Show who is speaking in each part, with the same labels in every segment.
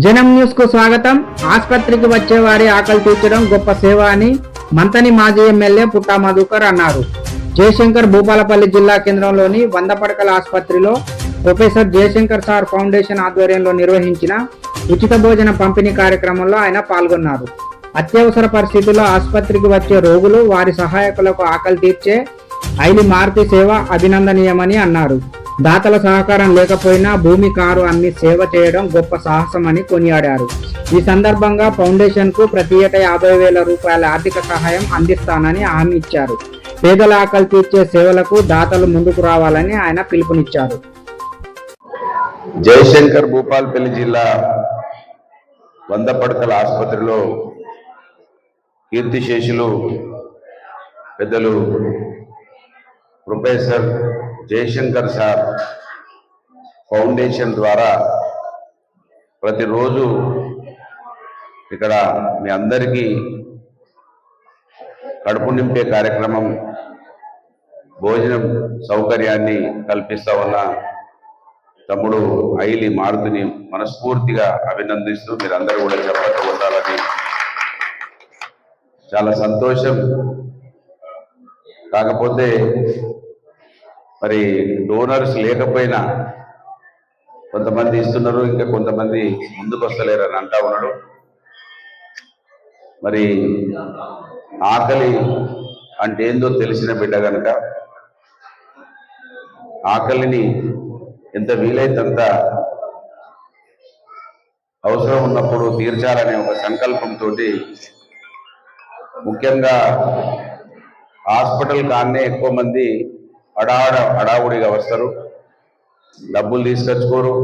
Speaker 1: జనం న్యూస్కు స్వాగతం. ఆసుపత్రికి వచ్చే వారి ఆకలి తీర్చడం గొప్ప సేవ అని మంతని మాజీ ఎమ్మెల్యే పుట్టా మధుకర్ అన్నారు. జయశంకర్ భూపాలపల్లి జిల్లా కేంద్రంలోని వంద పడకల ఆసుపత్రిలో ప్రొఫెసర్ జయశంకర్ సార్ ఫౌండేషన్ ఆధ్వర్యంలో నిర్వహించిన ఉచిత భోజన పంపిణీ కార్యక్రమంలో ఆయన పాల్గొన్నారు. అత్యవసర పరిస్థితుల్లో ఆసుపత్రికి వచ్చే రోగులు వారి సహాయకులకు ఆకలి తీర్చే ఐలి మారుతి సేవ అభినందనీయమని అన్నారు. దాతల సహకారం లేకపోయినా భూమి కారు అమ్మి సేవ చేయడం గొప్ప సాహసమని కొనియాడారు. ఈ సందర్భంగా ఫౌండేషన్కు ప్రతి ఏటా యాభై వేల రూపాయల ఆర్థిక సహాయం అందిస్తానని హామీ ఇచ్చారు. పేదల ఆకలి తీర్చే సేవలకు దాతలు ముందుకు రావాలని ఆయన పిలుపునిచ్చారు.
Speaker 2: జయశంకర్ భూపాల్పల్లి జిల్లా వంద పడకల ఆసుపత్రిలో కీర్తిశేషులు పెద్దలు ప్రొఫెసర్ జయశంకర్ సార్ ఫౌండేషన్ ద్వారా ప్రతిరోజు ఇక్కడ మీ అందరికీ కడుపు నింపే కార్యక్రమం భోజనం సౌకర్యాన్ని కల్పిస్తా ఉన్న తమ్ముడు ఐలి మారుతిని మనస్ఫూర్తిగా అభినందిస్తూ మీరందరూ కూడా చెప్పట్టు ఉండాలని చాలా సంతోషం. కాకపోతే మరి డోనర్స్ లేకపోయినా కొంతమంది ఇస్తున్నారు ఇంకా కొంతమంది ముందుకు వస్తలేరు అని అంటా ఉన్నాడు. మరి ఆకలి అంటే ఏందో తెలిసిన బిడ్డ కనుక ఆకలిని ఎంత వీలైతంత అవసరం ఉన్నప్పుడు తీర్చాలనే ఒక సంకల్పంతో ముఖ్యంగా హాస్పిటల్ కాన్నే ఎక్కువ మంది అడాడ అడావుడిగా వస్తారు. డబ్బులు తీసుకొచ్చుకోరు.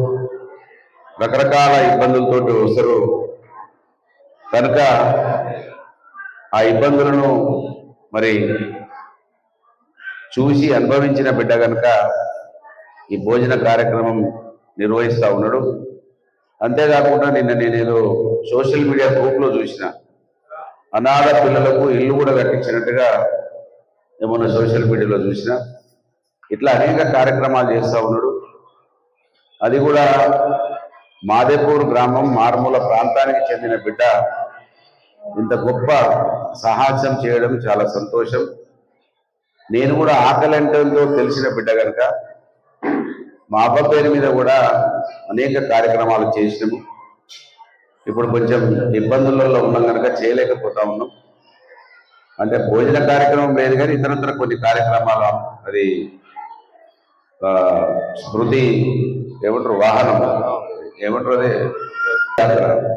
Speaker 2: రకరకాల ఇబ్బందులతోటి వస్తారు. కనుక ఆ ఇబ్బందులను మరి చూసి అనుభవించిన బిడ్డ కనుక ఈ భోజన కార్యక్రమం నిర్వహిస్తూ ఉన్నాడు. అంతేకాకుండా నిన్న నేను ఏదో సోషల్ మీడియా గ్రూప్లో చూసిన. అనాథ పిల్లలకు ఇల్లు కూడా కట్టించినట్టుగా ఏమన్నా సోషల్ మీడియాలో చూసిన. ఇట్లా అనేక కార్యక్రమాలు చేస్తూ ఉన్నాడు. అది కూడా మాదేపూర్ గ్రామం మారుమూల ప్రాంతానికి చెందిన బిడ్డ. ఇంత గొప్ప సాహసం చేయడం చాలా సంతోషం. నేను కూడా ఆకలంటంతో తెలిసిన బిడ్డ కనుక మా అబ్బ పేరు మీద కూడా అనేక కార్యక్రమాలు చేసినాము. ఇప్పుడు కొంచెం ఇబ్బందులలో ఉన్నాం కనుక చేయలేకపోతా ఉన్నాం. అంటే భోజన కార్యక్రమం లేదు కానీ ఇతరత్ర కొన్ని కార్యక్రమాలు అది స్మృతి ఏమంటారు? వాహనం. ఏమంటారు అదే? యాత్ర.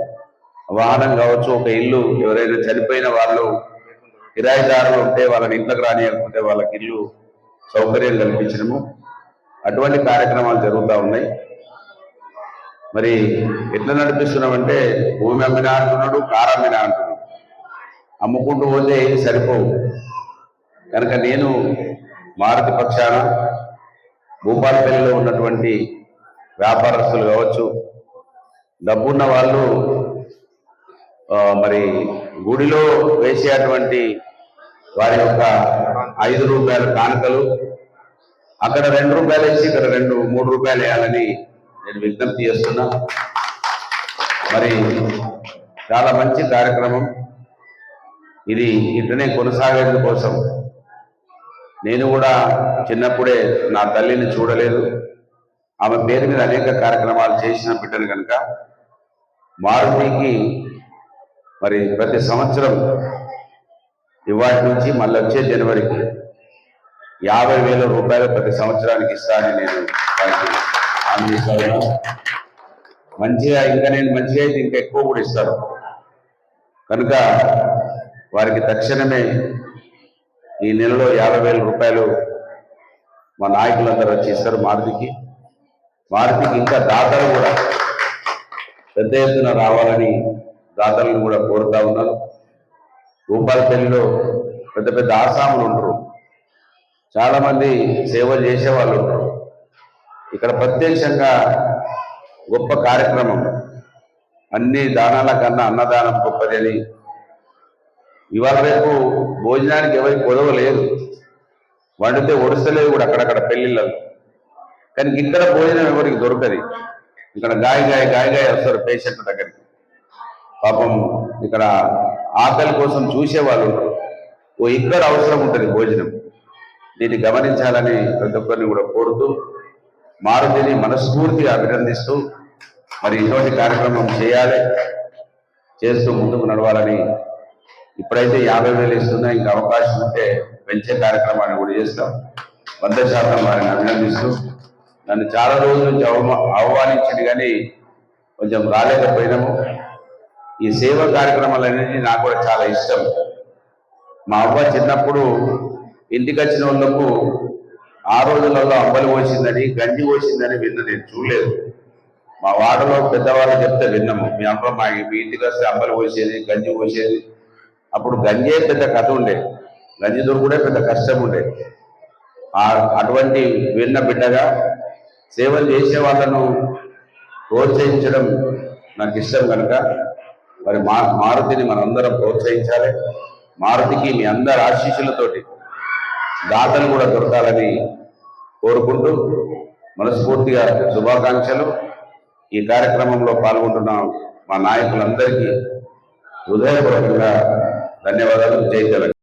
Speaker 2: వాహనం కావచ్చు ఒక ఇల్లు. ఎవరైనా చనిపోయిన వాళ్ళు కిరాయిదారులు ఉంటే వాళ్ళని ఇంట్లోకి రానియకపోతే వాళ్ళకి ఇల్లు సౌకర్యం కల్పించడము. అటువంటి కార్యక్రమాలు జరుగుతూ ఉన్నాయి. మరి ఎట్లా నడిపిస్తున్నామంటే భూమి అమ్మినా అంటున్నాడు కారు అమ్మినా అంటున్నాడు. అమ్ముకుంటూ పోతే ఏది సరిపోవు. కనుక నేను మారుతి పక్షాన భూపాలపల్లిలో ఉన్నటువంటి వ్యాపారస్తులు కావచ్చు డబ్బున్న వాళ్ళు మరి గుడిలో వేసేటువంటి వారి యొక్క ఐదు రూపాయల కానుకలు అక్కడ రెండు రూపాయలు వేసి ఇక్కడ రెండు మూడు రూపాయలు వేయాలని నేను విజ్ఞప్తి చేస్తున్నా. మరి చాలా మంచి కార్యక్రమం. ఇది ఇట్లనే కొనసాగేందు కోసం నేను కూడా చిన్నప్పుడే నా తల్లిని చూడలేదు. ఆమె పేరు మీద అనేక కార్యక్రమాలు చేసిన బిడ్డను కనుక మారుతికి మరి ప్రతి సంవత్సరం ఇవాటి నుంచి మళ్ళీ వచ్చే జనవరికి యాభై వేల రూపాయలు ప్రతి సంవత్సరానికి ఇస్తానని నేను హామీ మంచిగా ఇంకా నేను మంచిగా అయితే ఇంకా ఎక్కువ కూడా ఇస్తాను. కనుక వారికి తక్షణమే ఈ నెలలో యాభై వేల రూపాయలు మా నాయకులందరూ వచ్చి ఇస్తారు మారుతికి. మారుతికి ఇంకా దాతలు కూడా పెద్ద ఎత్తున రావాలని దాతలను కూడా కోరుతా ఉన్నారు. భూపాలపల్లిలో పెద్ద పెద్ద ఆసాములు ఉంటారు చాలామంది సేవలు చేసే వాళ్ళు ఉంటారు ఇక్కడ ప్రత్యక్షంగా గొప్ప కార్యక్రమం. అన్ని దానాల కన్నా అన్నదానం గొప్పది అని ఇవాళ రేపు భోజనానికి ఎవరికి గొడవ లేదు. వండితే ఒడిసలేదు కూడా అక్కడక్కడ పెళ్ళిళ్ళలో కానీ ఇక్కడ భోజనం ఎవరికి దొరకది. ఇక్కడ గాయ గాయ గాయ గాయ వస్తారు పేషెంట్ దగ్గరికి. పాపం ఇక్కడ ఆకలి కోసం చూసేవాళ్ళు ఉంటారు. ఓ ఇక్కడ అవసరం ఉంటుంది భోజనం. దీన్ని గమనించాలని ప్రతి ఒక్కరిని కూడా కోరుతూ మారుతిని మనస్ఫూర్తిగా అభినందిస్తూ మరి ఇటువంటి కార్యక్రమం చేయాలి చేస్తూ ముందుకు నడవాలని ఇప్పుడైతే యాభై వేలు ఇస్తున్నా ఇంకా అవకాశం ఉంటే పెంచే కార్యక్రమాన్ని కూడా చేస్తాం. వంద శాతం వారిని అభినందిస్తూ నన్ను చాలా రోజుల నుంచి అవమా ఆహ్వానించింది కానీ కొంచెం రాలేకపోయినాము. ఈ సేవ కార్యక్రమాలు అనేది నాకు కూడా చాలా ఇష్టం. మా అవ్వ చిన్నప్పుడు ఇంటికి వచ్చిన వాళ్ళకు ఆ రోజులలో అంబలి పోసిందని గంజి పోసిందని విన్న నేను చూడలేదు. మా వాడలో పెద్దవాళ్ళు చెప్తే విన్నాము మీ అమ్మ మా మీ ఇంటికి వస్తే అంబలి పోసేది గంజి పోసేది అప్పుడు గంజే పెద్ద కథ ఉండే. గంజి దొరుకుడే పెద్ద కష్టం ఉండే. అటువంటి విన్న బిడ్డగా సేవలు చేసే వాళ్ళను ప్రోత్సహించడం నాకు ఇష్టం కనుక. మరి మా మారుతిని మనందరం ప్రోత్సహించాలి. మారుతికి మీ అందరి ఆశీస్సులతోటి దాతలు కూడా దొరకాలని కోరుకుంటూ మనస్ఫూర్తిగా శుభాకాంక్షలు. ఈ కార్యక్రమంలో పాల్గొంటున్న మా నాయకులందరికీ హృదయపూర్వకంగా ధన్యవాదాలు. జై తెలంగాణ